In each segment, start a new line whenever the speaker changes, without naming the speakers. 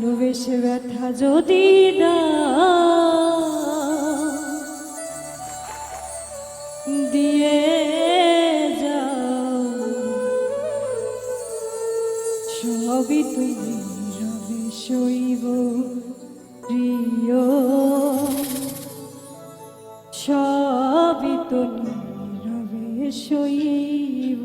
ভালোবেসে ব্যথা যদি দিয়ে যাও। সবই তুমি রবি শৈব প্রিয়। সবই তুমি রবি শৈব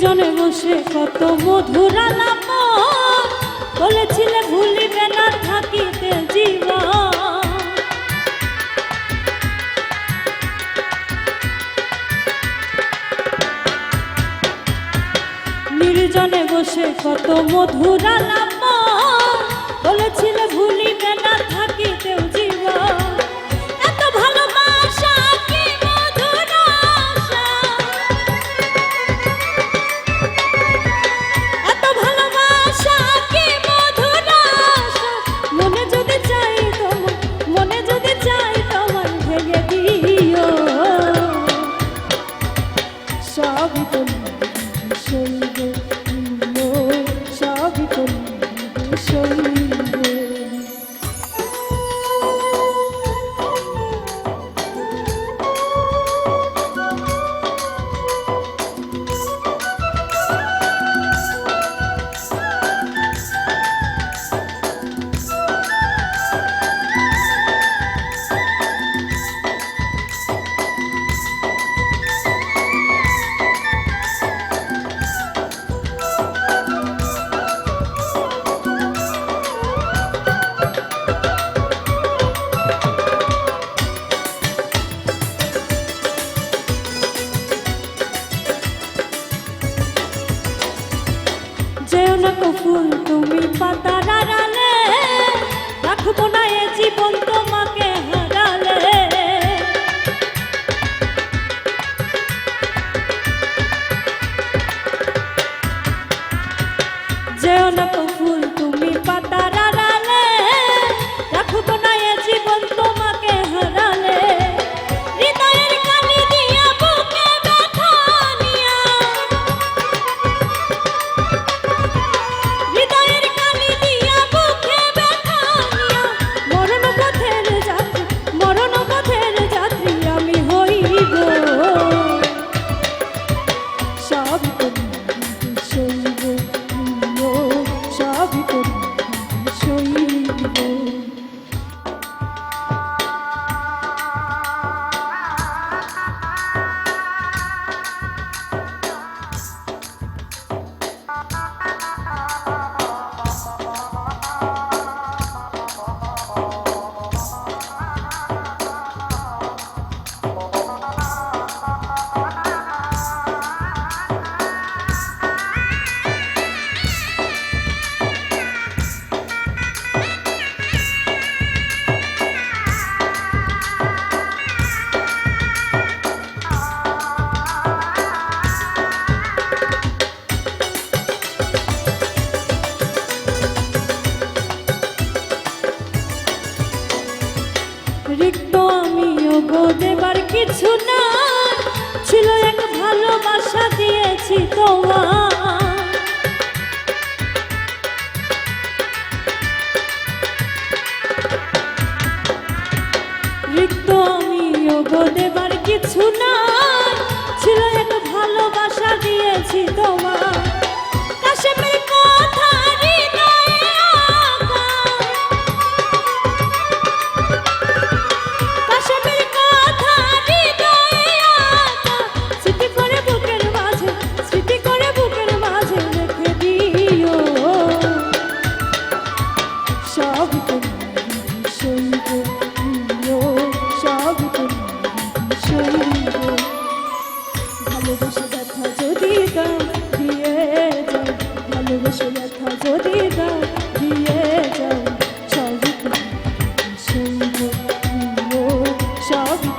দুজনে বসে কত মধুর আলাপ। বলেছিলে ভুলিবে না থাকিতে জীবা নির্জনে বসে কত মধুর আলাপ। বলেছিলে ভুলিবে না Thank you. দেবার কিছু না ছিল এক ভালোবাসা দিয়েছি তোমার রিক্ত আমি দেবার কিছু না ভালোবেসে ব্যথা যদি দাও দিয়ে যাও সবই সবই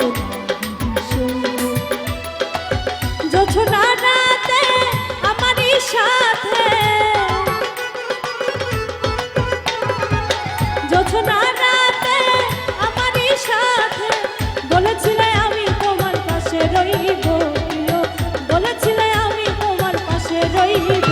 যছনা রাতে আমার সাথে যছনা রাতে আমার বলেছিলে আমি তোমার পাশে রইব বলেছিলে আমি তোমার পাশে রইব